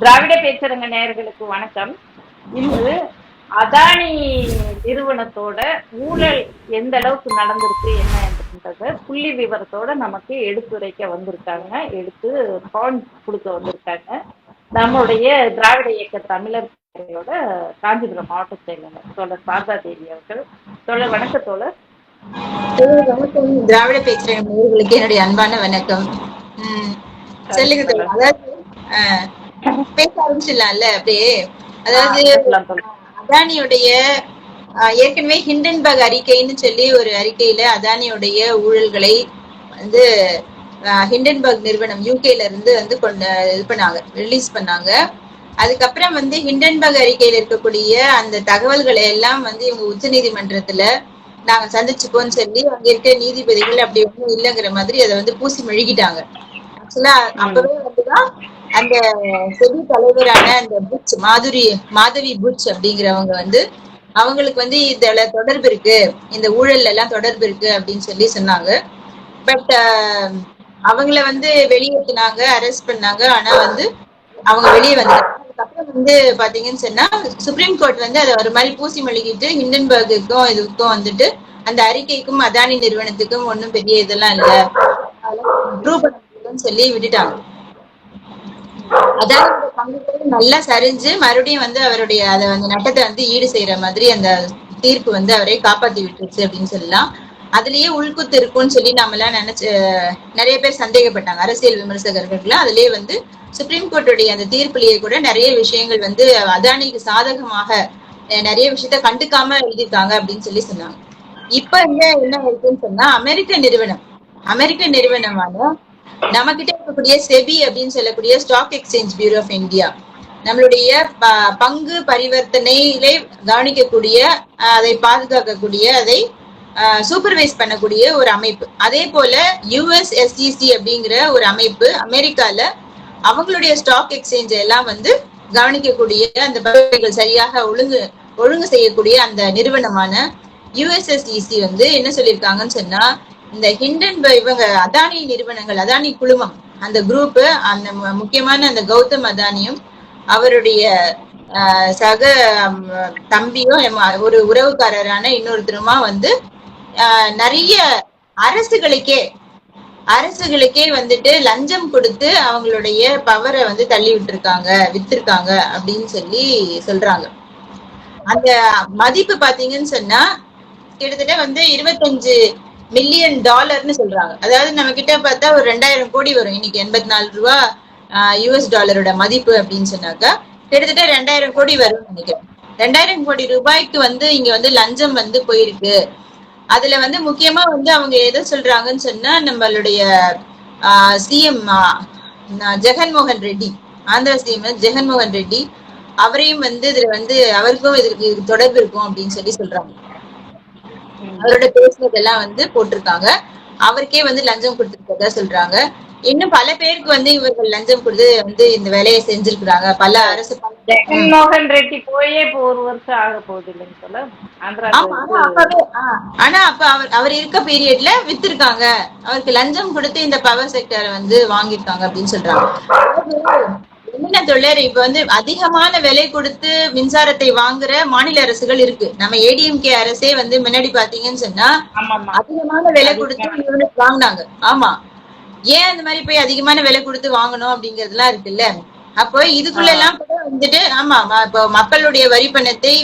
திராவிட பேச்சரங்க நேயர்களுக்கு வணக்கம். இன்று அதானி நிறுவனத்தோட ஊழல் எந்த அளவுக்கு நடந்திருக்கு என்ன என்றத புள்ளி விவரத்தோட நமக்கு எடுத்துரைக்க வந்திருக்காங்க. எடுத்து பாயிண்ட் கொடுக்க வந்திருக்காங்க. நம்முடைய திராவிட இயக்க தமிழர் காஞ்சிபுரம் மாவட்ட செயலாளர் தோழர் சாரதா தேவி அவர்கள். தோழர் வணக்க தோழர். வணக்கம். திராவிட பேசுறேன் நேயர்களுக்கு என்னுடைய அன்பான வணக்கம். சொல்லுங்க. அதாவது பேச ஆரம்பிச்சிடலாம்ல அப்படியே. அதாவது. அதானியுடைய ஏற்கனவே ஹிண்டன்பர்க் அறிக்கைன்னு சொல்லி ஒரு அறிக்கையில அதானியுடைய ஊழல்களை வந்து ஹிண்டன்பர்க் நிறுவனம் யூகேல இருந்து வந்து கொண்டு இது பண்ணாங்க ரிலீஸ் பண்ணாங்க. அதுக்கப்புறம் வந்து ஹிண்டன்பர்க் அறிக்கையில இருக்கக்கூடிய அந்த தகவல்களை எல்லாம் வந்து இவங்க உச்சநீதிமன்றத்துல நாங்க சந்திச்சுப்போம்னு சொல்லி அங்க இருக்க நீதிபதிகள் அப்படி ஒண்ணும் இல்லைங்கிற மாதிரி அதை வந்து பூசி மெழுகிட்டாங்க. ஆக்சுவலா அப்பவே வந்துதான் அந்த செவி தலைவரான அந்த புட்ச் மாதுரி மாதவி புட்ச் அப்படிங்கிறவங்க வந்து அவங்களுக்கு வந்து இதுல தொடர்பு இருக்கு. இந்த ஊழல்ல எல்லாம் தொடர்பு இருக்கு அப்படின்னு சொல்லி சொன்னாங்க. பட் அவங்கள வந்து வெளியேற்றினாங்க அரெஸ்ட் பண்ணாங்க. ஆனா வந்து அவங்க வெளியே வந்தாங்க அதுக்கப்புறம் வந்து பாத்தீங்கன்னு சொன்னா சுப்ரீம் கோர்ட் வந்து அதை ஒரு மாதிரி பூசி மழுகிட்டு ஹிண்டன்பர்க்குக்கும் இதுக்கும் வந்துட்டு அந்த அறிக்கைக்கும் அதானி நிறுவனத்துக்கும் ஒன்றும் பெரிய இதெல்லாம் இல்ல. ப்ரூவ் பண்ண சொல்லி விட்டுட்டாங்க. அதான் நல்லா சரிஞ்சு மறுபடியும் வந்து அவருடைய அதை அந்த நட்டத்தை வந்து ஈடு செய்யற மாதிரி அந்த தீர்ப்பு வந்து அவரை காப்பாத்தி விட்டுருச்சு அப்படின்னு சொல்லலாம். அதுலயே உள்குத்து இருக்கும்னு சொல்லி நாம எல்லாம் நினைச்சு நிறைய பேர் சந்தேகப்பட்டாங்க. அரசியல் விமர்சகர்கள் அதுலயே வந்து சுப்ரீம் கோர்ட்டுடைய அந்த தீர்ப்பிலேயே கூட நிறைய விஷயங்கள் வந்து அதானிக்கு சாதகமாக நிறைய விஷயத்த கண்டுக்காம எழுதியிருக்காங்க அப்படின்னு சொல்லி சொன்னாங்க. இப்ப என்ன என்ன இருக்குன்னு சொன்னா அமெரிக்க நிறுவனம் அமெரிக்க நிறுவனமான நம்ம கிட்ட இருக்கக்கூடிய செபி அப்படின்னு சொல்லக்கூடிய stock exchange bureau of India. நம்மளுடைய பங்கு பரிவர்த்தனையிலே கவனிக்கக்கூடிய அதை பாதுகாக்கக்கூடிய அதை சூப்பர்வைஸ் பண்ணக்கூடிய ஒரு அமைப்பு. அதே போல யுஎஸ்எஸ்இசி அப்படிங்கிற ஒரு அமைப்பு அமெரிக்கால அவங்களுடைய ஸ்டாக் எக்ஸ்சேஞ்ச் எல்லாம் வந்து கவனிக்கக்கூடிய அந்த பகுதிகள் சரியாக ஒழுங்கு ஒழுங்கு செய்யக்கூடிய அந்த நிறுவனமான யுஎஸ்எஸ்இசி வந்து என்ன சொல்லியிருக்காங்கன்னு சொன்னா இந்த ஹிண்டன் இவங்க அதானி நிறுவனங்கள் அதானி குழுமம் அந்த குரூப் அந்த முக்கியமான அந்த கௌதம் அதானியும் அவருடைய சக தம்பியும் ஒரு உறவுக்காரரான இன்னொருத்தருமா வந்து ஆஹ், நிறைய அரசுகளுக்கே அரசுகளுக்கே வந்துட்டு லஞ்சம் கொடுத்து அவங்களுடைய பவரை வந்து தள்ளி விட்டுருக்காங்க வித்திருக்காங்க அப்படின்னு சொல்லி சொல்றாங்க. அந்த மதிப்பு பாத்தீங்கன்னு சொன்னா கிட்டத்தட்ட வந்து இருபத்தஞ்சு மில்லியன் டாலர்னு சொல்றாங்க. அதாவது நம்ம கிட்ட பார்த்தா ஒரு ரெண்டாயிரம் கோடி வரும். இன்னைக்கு எண்பத்தி நாலு ரூபா யூஎஸ் டாலரோட மதிப்பு அப்படின்னு சொன்னாக்கா கிட்டத்தட்ட ரெண்டாயிரம் கோடி வரும்னு நினைக்கிறேன். ரெண்டாயிரம் கோடி ரூபாய்க்கு வந்து இங்க வந்து லஞ்சம் வந்து போயிருக்கு. அதுல வந்து முக்கியமா வந்து அவங்க எதை சொல்றாங்கன்னு சொன்னா நம்மளுடைய சிஎம் ஜெகன்மோகன் ரெட்டி ஆந்திர சிஎம் ஜெகன்மோகன் ரெட்டி அவரையும் வந்து இதுல வந்து அவருக்கும் இதுக்கு இதுக்கு தொடர்பு இருக்கும் அப்படின்னு சொல்லி சொல்றாங்க. அவரோட பேசுனதெல்லாம் வந்து போட்டிருக்காங்க. அவருக்கே வந்து லஞ்சம் கொடுத்திருக்கதா சொல்றாங்க. இன்னும் பல பேருக்கு வந்து இவர்கள் லஞ்சம் கொடுத்து வந்து இந்த வேலையை செஞ்சிருக்கிறாங்க. பல அரசு ஜெகன்மோகன் ரெட்டி போயே இப்போ ஒரு வருஷம் ஆக போகுது இல்லைங்க சொல்ல? ஆனா அப்ப அவர் அவர் இருக்க பீரியட்ல வித்திருக்காங்க. அவருக்கு லஞ்சம் கொடுத்து இந்த பவர் செக்டரை வந்து வாங்கியிருக்காங்க அப்படின்னு சொல்றாங்க. என்ன தொழிலர் இப்ப வந்து அதிகமான விலை கொடுத்து மின்சாரத்தை வாங்குற மாநில அரசுகள் இருக்கு. நம்ம ஏடிஎம்கே அரசே வந்து முன்னாடி பாத்தீங்கன்னு சொன்னா அதிகமான விலை கொடுத்து யூனிட் வாங்குனாங்க. ஆமா. ஏன் அந்த மாதிரி போய் அதிகமான விலை கொடுத்து வாங்கணும் அப்படிங்கறதுலாம் இருக்குல்ல? அப்போ இதுக்குள்ள எல்லாம் கூட வந்துட்டு ஆமா இப்போ மக்களுடைய வரி பணத்தை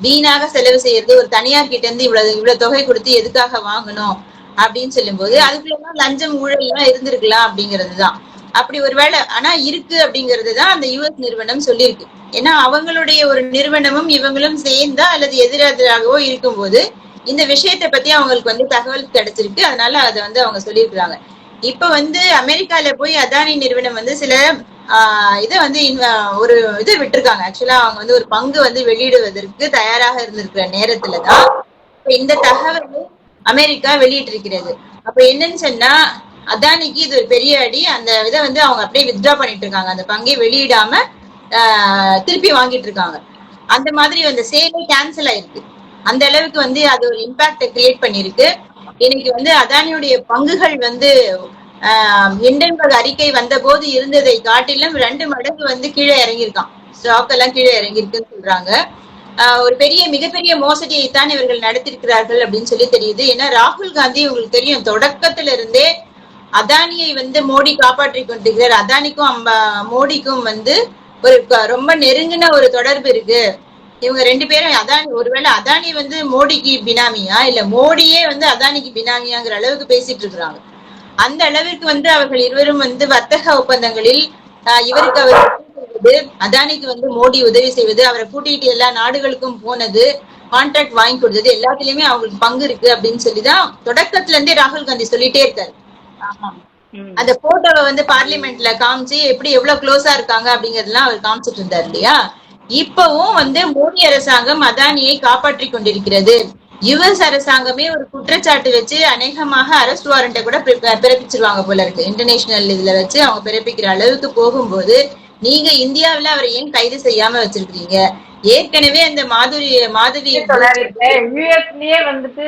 வீணாக செலவு செய்யறது ஒரு தனியார் கிட்ட இருந்து இவ்வளவு இவ்வளவு தொகை கொடுத்து எதுக்காக வாங்கணும் அப்படின்னு சொல்லும்போது அதுக்குள்ள எல்லாம் லஞ்சம் ஊழல் எல்லாம் இருந்திருக்கலாம் அப்படிங்கிறதுதான். அப்படி ஒருவேளை ஆனா இருக்கு அப்படிங்கிறது தான் அந்த யுஎஸ் நிறுவனம் சொல்லியிருக்கு. ஏன்னா அவங்களுடைய ஒரு நிறுவனமும் இவங்களும் சேர்ந்தா அல்லது எதிரெதிராகவோ இருக்கும்போது இந்த விஷயத்தை பத்தி அவங்களுக்கு வந்து தகவல் கிடைச்சிருக்கு. அதனால அதை வந்து அவங்க சொல்லியிருக்கிறாங்க. இப்ப வந்து அமெரிக்கால போய் அதானி நிறுவனம் வந்து சில ஆஹ் இதை வந்து ஒரு இது விட்டுருக்காங்க. ஆக்சுவலா அவங்க வந்து ஒரு பங்கு வந்து வெளியிடுவதற்கு தயாராக இருந்திருக்கிற நேரத்துலதான் இப்ப இந்த தகவல் அமெரிக்கா வெளியிட்டிருக்கிறது. அப்ப என்னன்னு சொன்னா அதானிக்கு இது ஒரு பெரிய அடி. அந்த இதை வந்து அவங்க அப்படியே வித்ட்ரா பண்ணிட்டு இருக்காங்க. அந்த பங்கை வெளியிடாம ஆஹ் திருப்பி வாங்கிட்டு இருக்காங்க. அந்த மாதிரி அந்த சேலே கேன்சல் ஆயிருக்கு. அந்த அளவுக்கு வந்து அது ஒரு இம்பாக்ட கிரியேட் பண்ணிருக்கு இன்னைக்கு வந்து அதானியுடைய பங்குகள் வந்து இண்டன்பர்க் அறிக்கை வந்த போது இருந்ததை காட்டிலும் ரெண்டு மடங்கு வந்து கீழே இறங்கியிருக்கான். ஸ்டாக் எல்லாம் கீழே இறங்கியிருக்குன்னு சொல்றாங்க. ஒரு பெரிய மிகப்பெரிய மோசடியை தான் இவர்கள் நடத்திருக்கிறார்கள் அப்படின்னு சொல்லி தெரியுது. ஏன்னா ராகுல் காந்தி உங்களுக்கு தெரியும் தொடக்கத்துல இருந்தே அதானியை வந்து மோடி காப்பாற்றி கொண்டிருக்கிறார். அதானிக்கும் அம்ப மோடிக்கும் வந்து ஒரு ரொம்ப நெருங்கின ஒரு தொடர்பு இருக்கு. இவங்க ரெண்டு பேரும் அதானி ஒருவேளை அதானி வந்து மோடிக்கு பினாமியா? இல்ல மோடியே வந்து அதானிக்கு பினாமியாங்கிற அளவுக்கு பேசிட்டு இருக்கிறாங்க. அந்த அளவிற்கு வந்து அவர்கள் இருவரும் வந்து வர்த்தக ஒப்பந்தங்களில் ஆஹ் இவருக்கு அவர் உதவி செய்வது அதானிக்கு வந்து மோடி உதவி செய்வது அவரை கூட்டிட்டு எல்லா நாடுகளுக்கும் போனது கான்ட்ராக்ட் வாங்கி கொடுத்தது எல்லாத்துலயுமே அவங்களுக்கு பங்கு இருக்கு அப்படின்னு சொல்லிதான் தொடக்கத்துல இருந்தே ராகுல் காந்தி சொல்லிட்டே இருக்காரு. அந்த போட்டோவை வந்து பார்லிமெண்ட்ல காமிச்சு எப்படி எவ்வளவு க்ளோஸா இருக்காங்க அப்படிங்கறதெல்லாம் அவர் காமிச்சிட்டு இருந்தார் இல்லையா? இப்பவும் வந்து மோடி அரசாங்கம் அதானியை காப்பாற்றி கொண்டிருக்கிறது. யுஎஸ் அரசாங்கமே ஒரு குற்றச்சாட்டு வச்சு அநேகமாக அரெஸ்ட் வாரண்ட்டை கூட பிற- பிறப்பிச்சிருவாங்க போல இருக்கு. இன்டர்நேஷனல் இதுல வச்சு அவங்க பிறப்பிக்கிற அளவுக்கு போகும்போது நீங்க இந்தியாவுல அவரை ஏன் கைது செய்யாம வச்சிருக்கீங்க ஏற்கனவே அந்த மாதுரி மாதவி யூஎஸ்லயே வந்துட்டு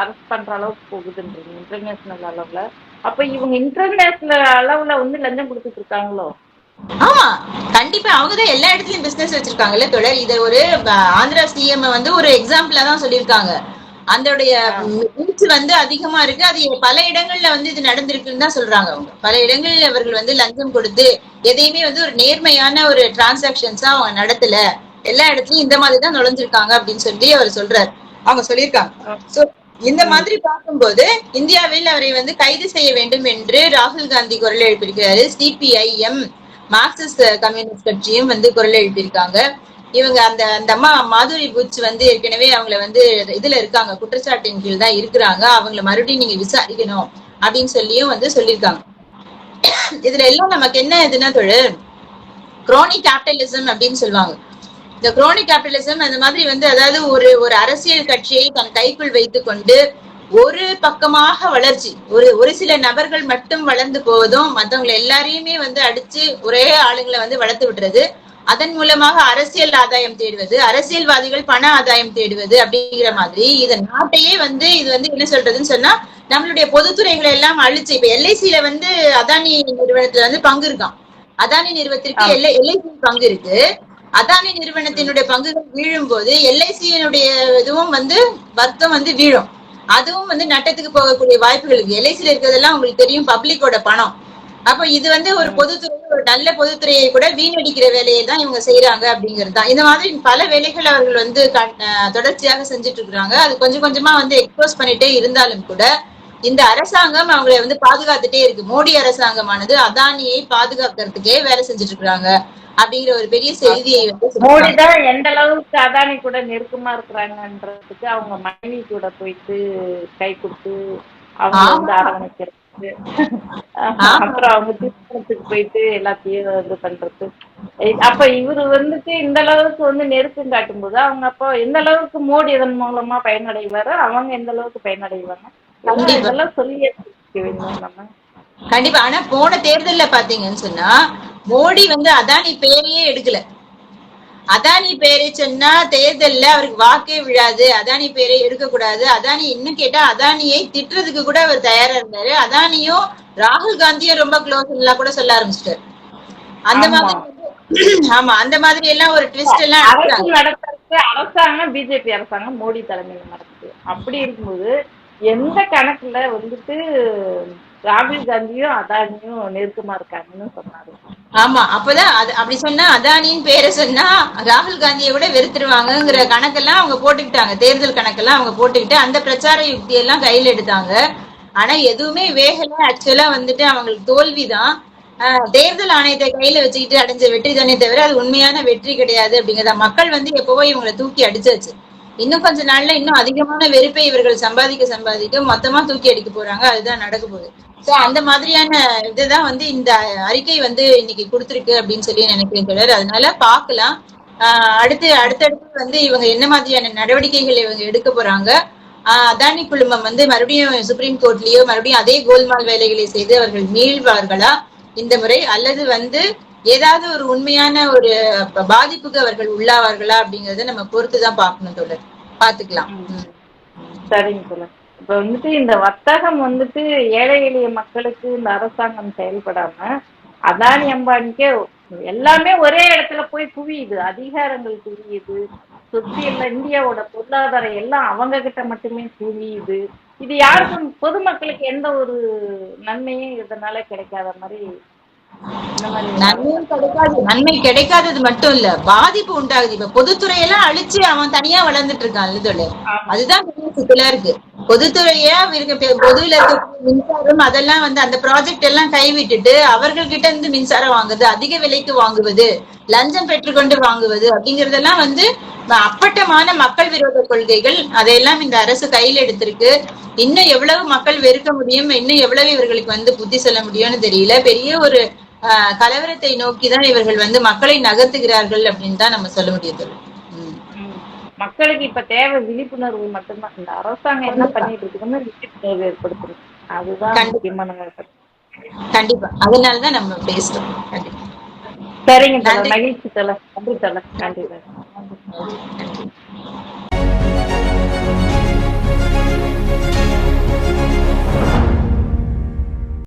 அரெஸ்ட் பண்ற அளவுக்கு போகுதுன்றீங்க. இன்டர்நேஷனல் அளவுல. அப்ப இவங்க இன்டர்நேஷனல் அளவுல வந்து லஞ்சம் கொடுத்துட்டு இருக்காங்களோ? ஆமா கண்டிப்பா அவங்கதான் எல்லா இடத்துலயும் பிசினஸ் வச்சிருக்காங்கல்ல தொடர் இத ஒரு ஆந்திரா சிஎம் வந்து ஒரு எக்ஸாம்பிளா தான் சொல்லியிருக்காங்க. அதோடைய ரீச் வந்து அதிகமா இருக்கு. அது பல இடங்கள்ல வந்து இது நடந்திருக்குன்னு தான் சொல்றாங்க அவங்க. பல இடங்களில் அவர்கள் வந்து லஞ்சம் கொடுத்து எதையுமே வந்து ஒரு நேர்மையான ஒரு டிரான்சாக்ஷன்ஸா அவங்க நடத்தல. எல்லா இடத்துலயும் இந்த மாதிரி தான் நுழைஞ்சிருக்காங்க அப்படின்னு சொல்லி அவர் சொல்றாரு. அவங்க சொல்லியிருக்காங்க. இந்த மாதிரி பார்க்கும்போது இந்தியாவில் அவரை வந்து கைது செய்ய வேண்டும் என்று ராகுல் காந்தி குரல் எழுப்பியிருக்கிறாரு. சிபிஐஎம் மார்க்சிஸ்ட் கம்யூனிஸ்ட் கட்சியும் வந்து குரல் எழுப்பியிருக்காங்க. இவங்க அந்த அந்த அம்மா மாதுரி பூச் வந்து ஏற்கனவே அவங்கள வந்து இதுல இருக்காங்க குற்றச்சாட்டின் கீழ் தான் இருக்கிறாங்க. அவங்கள மறுபடியும் நீங்க விசாரிக்கணும் அப்படின்னு சொல்லியும் வந்து சொல்லியிருக்காங்க. இதுல எல்லாம் நமக்கு என்ன இதுன்னா தொழில் குரோனி கேபிட்டலிசம் அப்படின்னு சொல்லுவாங்க. இந்த குரோனி கேபிட்டலிசம் அந்த மாதிரி வந்து அதாவது ஒரு ஒரு அரசியல் கட்சியை தன் கைக்குள் வைத்துக் கொண்டு ஒரு பக்கமாக வளர்ச்சி ஒரு ஒரு சில நபர்கள் மட்டும் வளர்ந்து போவதும் மத்தவங்க எல்லாரையுமே வந்து அடிச்சு ஒரே ஆளுங்களை வந்து வளர்த்து விடுறது அதன் மூலமாக அரசியல் ஆதாயம் தேடுவது அரசியல்வாதிகள் பண ஆதாயம் தேடுவது அப்படிங்கிற மாதிரி இத நாட்டையே வந்து இது வந்து என்ன சொல்றதுன்னு சொன்னா நம்மளுடைய பொதுத்துறைகளை எல்லாம் அழிச்சு இப்ப எல்ஐசியில வந்து அதானி நிறுவனத்துல வந்து பங்கு இருக்கான் அதானி நிறுவனத்திற்கு எல்ஐ எல்ஐசி பங்கு இருக்கு. அதானி நிறுவனத்தினுடைய பங்குகள் வீழும் போது எல்ஐசியினுடைய இதுவும் வந்து வர்த்தம் வந்து வீழும். அதுவும் வந்து நட்டத்துக்கு போகக்கூடிய வாய்ப்புகள் இருக்கு எல்ஐசியில இருக்கிறதெல்லாம் உங்களுக்கு தெரியும் பப்ளிக்கோட பணம். அப்ப இது வந்து ஒரு பொதுத்துறை ஒரு நல்ல பொதுத்துறையை கூட வீணடிக்கிற வேலையை தான் இவங்க செய்யறாங்க அப்படிங்கிறது தான். இந்த மாதிரி பல வேலைகள் அவர்கள் வந்து தொடர்ச்சியாக செஞ்சுட்டு இருக்காங்க அது கொஞ்சம் கொஞ்சமா வந்து எக்ஸ்போஸ் பண்ணிட்டே இருந்தாலும் கூட இந்த அரசாங்கம் அவங்களை வந்து பாதுகாத்துட்டே இருக்கு. மோடி அரசாங்கமானது அதானியை பாதுகாக்கிறதுக்கே வேலை செஞ்சுட்டு இருக்காங்க அப்படிங்கிற ஒரு பெரிய செய்தியை மோடி. தான் எந்த அளவுக்கு அதானி கூட நெருக்கமா இருக்கிறாங்கன்றதுக்கு அவங்க மனைவி கூட போயிட்டு கை கொடுத்து அவங்க வந்து அரவணைக்கிறது. அப்புறம் அவங்க திருமணத்துக்கு போயிட்டு எல்லாத்தையும் இது பண்றது. அப்ப இவரு வந்துட்டு இந்த அளவுக்கு வந்து நெருக்கம் காட்டும்போது அவங்க அப்போ எந்த அளவுக்கு மோடி இதன் மூலமா பயனடைவாரு அவங்க எந்த அளவுக்கு பயனடைவாங்க. இதெல்லாம் சொல்லி நம்ம. கண்டிப்பா. ஆனா போன தேர்தல்ல பாத்தீங்கன்னு சொன்னா மோடி வந்து அதானி பேரையே எடுக்கல. அதானி பேரை சொன்னா தேர்தல்ல அவருக்கு வாக்கே விழாது. அதானி பேரை எடுக்க கூடாது அதானி இன்னும் கேட்டா அதானியை திட்டுறதுக்கு கூட அவர் தயாரா இருந்தாரு. அதானியும் ராகுல் காந்தியும் ரொம்ப க்ளோஸ் எல்லாம் கூட சொல்ல ஆரம்பிச்சிட்டாரு. அந்த. மாதிரி ஆமா அந்த மாதிரி எல்லாம் ஒரு ட்விஸ்ட் எல்லாம் அரசாங்கம் பிஜேபி அரசாங்கம் மோடி தலைமையில் நடக்குது. அப்படி இருக்கும்போது எந்த கணக்குல வந்துட்டு ராகுல் காந்தியும் அதானியும் நெருக்கமா இருக்காங்கன்னு சொன்னாரு. ஆமா அப்பதான் அது அப்படி சொன்னா அதானின்னு பேரை சொன்னா ராகுல் காந்தியை விட வெறுத்துருவாங்கங்கிற கணக்கெல்லாம் அவங்க போட்டுக்கிட்டாங்க. தேர்தல் கணக்கெல்லாம் அவங்க போட்டுக்கிட்டு அந்த பிரச்சார யுக்தி எல்லாம் கையில எடுத்தாங்க. ஆனா எதுவுமே வேகல. ஆக்சுவலா வந்துட்டு அவங்களுக்கு தோல்விதான். ஆஹ் தேர்தல் ஆணையத்தை கையில வச்சுக்கிட்டு அடைஞ்ச வெற்றி தானே தவிர அது உண்மையான வெற்றி கிடையாது அப்படிங்கிறத. மக்கள் வந்து எப்பவோ இவங்களை தூக்கி அடிச்சாச்சு. இன்னும் கொஞ்ச நாள்ல இன்னும் அதிகமான வெறுப்பை இவர்கள் சம்பாதிக்க சம்பாதிக்க மொத்தமா தூக்கி அடிக்க போறாங்க. அதுதான் நடக்க போகுது. சோ அந்த மாதிரியான இதுதான் வந்து இந்த அறிக்கை வந்து இன்னைக்கு கொடுத்துருக்கு அப்படின்னு சொல்லி நினைக்கிறேன் தொடர் அதனால பாக்கலாம் ஆஹ் அடுத்து அடுத்தடுத்து வந்து இவங்க என்ன மாதிரியான நடவடிக்கைகள் இவங்க எடுக்க போறாங்க? ஆஹ் அதானி குழுமம் வந்து மறுபடியும் சுப்ரீம் கோர்ட்லயோ மறுபடியும் அதே கோல்மால் வேலைகளை செய்து அவர்கள் மீள்வார்களா? இந்த முறை அல்லது வந்து ஏதாவது ஒரு உண்மையான ஒரு பாதிப்புக்கு அவர்கள் உள்ளாவார்களா அப்படிங்கறத நம்ம பொறுத்துதான் பார்க்கணும் தொடர் பாத்துக்கலாம். சரிங்க சொல்ல இப்ப வந்துட்டு இந்த வர்த்தகம் வந்துட்டு ஏழை எளிய மக்களுக்கு இந்த அரசாங்கம் செயல்படாம அதானி அம்பானிக்கே எல்லாமே ஒரே இடத்துல போய் குவியுது. அதிகாரங்கள் குவியுது. சுத்தி எல்லாம் இந்தியாவோட பொருளாதாரம் எல்லாம் அவங்க கிட்ட மட்டுமே குவியுது. இது யாருக்கும் பொதுமக்களுக்கு எந்த ஒரு நன்மையும் இதனால கிடைக்காத மாதிரி நன்மையும் கிடைக்காது நன்மை கிடைக்காதது மட்டும் இல்ல பாதிப்பு உண்டாகுது. இப்ப பொதுத்துறையெல்லாம் அழிச்சு அவன் தனியா வளர்ந்துட்டு இருக்கான் தொழில் அதுதான் சிக்கலா இருக்கு. பொதுத்துறையா இருக்க பொதுவுல இருக்க மின்சாரம் அதெல்லாம் வந்து அந்த ப்ராஜெக்ட் எல்லாம் கைவிட்டுட்டு அவர்கள் கிட்ட இருந்து மின்சாரம் வாங்குறது அதிக விலைக்கு வாங்குவது லஞ்சம் பெற்றுக்கொண்டு வாங்குவது அப்படிங்கறதெல்லாம் வந்து அப்பட்டமான மக்கள் விரோத கொள்கைகள். அதையெல்லாம் இந்த அரசு கையில் எடுத்திருக்கு. இன்னும் எவ்வளவு மக்கள் வெறுக்க முடியும்? இன்னும் எவ்வளவு இவர்களுக்கு வந்து புத்தி சொல்ல முடியும்னு தெரியல. பெரிய ஒரு கலவரத்தை நோக்கிதான் இவர்கள் வந்து மக்களை நகர்த்துகிறார்கள் அப்படின்னு தான் நம்ம சொல்ல முடியுது. மக்களுக்கு இப்ப தேவை விழிப்புணர்வு மட்டும்தான். இந்த அரசாங்கம் என்ன பண்ணிட்டு இருக்குன்னு விழிப்புணர்வு ஏற்படுத்துறது அதுதான். முக்கியமான. கண்டிப்பா. அதனாலதான் நம்ம பேசுறோம். சரிங்க. மகிழ்ச்சி தல. நன்றி. தல. நன்றி தல. நன்றி.